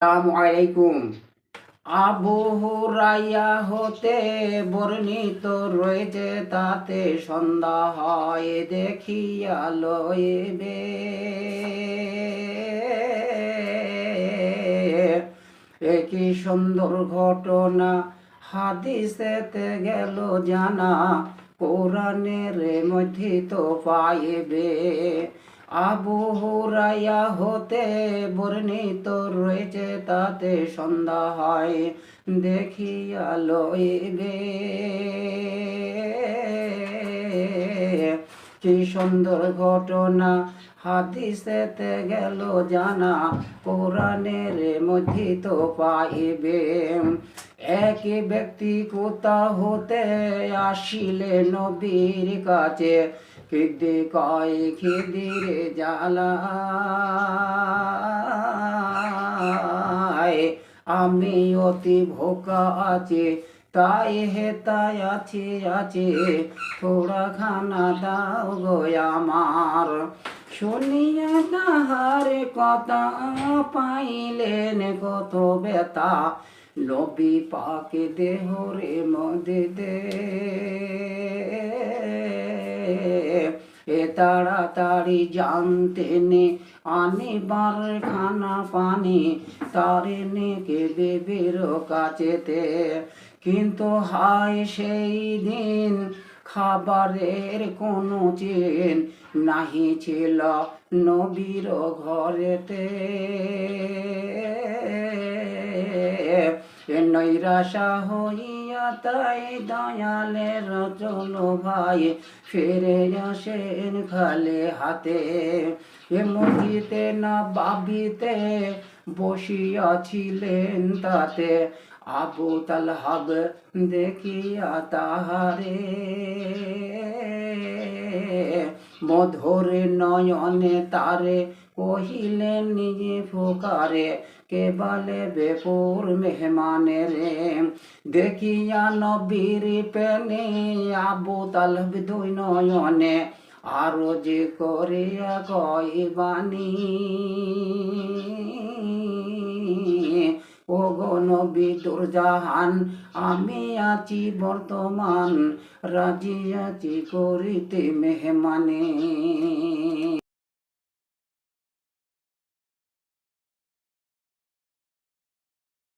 আসসালামু আলাইকুম। আবু হুরাইয়া হতে বর্ণিত রয়েছে, তাতে সন্ধ্যা হয়, দেখিয়া লইবে। একই সুন্দর ঘটনা হাদিসেতে গেল, জানা কোরআনের মধ্যে তো পাইবে। আবু হুরাইয়া হতে বর্ণিত রয়েছে, তাতে সন্ধ্যা হয়। দেখিয়া লইবে কি সুন্দর ঘটনা। হাদিসেতে গেল জানা, কোরআনের মধ্যে তো পাইবে। এক ব্যক্তি কোথা হতে আসিলে নবীর কাছে? খিদি কয় খিদিরে জ্বালায় আমি অতি ভোকা আছি, তাই হে তাই আছি আছি। থোড়া খানা দাও গো আমার। শুনিয়া তাহার কথা পাইলেন কত বেতা লবি পাকে দেহরে মদে দে। এ তাড়াতাড়ি জানতে নে আনিবার খানা পানি, তারে নেকে বেবের কাছেতে কিন্তু হায় সেই দিন খাবারের কোনো চেন নাহি ছিল নবীর ঘরেতে। নৈরাশা হইয়া তাই দয়ালের চলো ভাই, ফিরে আসেন খালে হাতে। এ মসজিদে না বাবিতে বসিয়াছিলেন তাতে। আবু তালহাব দেখিয়া তাহারে। মধুরে নয়নে তারে কহিলেন, নিজে ফোকারে কে বলে বেপুর মেহমানে রে? দেখিয়া নবীর পেনে আবু তালব দুই নয়নে আরও যে করিয়া কইবানি ও গো নবী দুর্জাহান আমি আছি বর্তমান, রাজি আছি করিতে মেহমানে।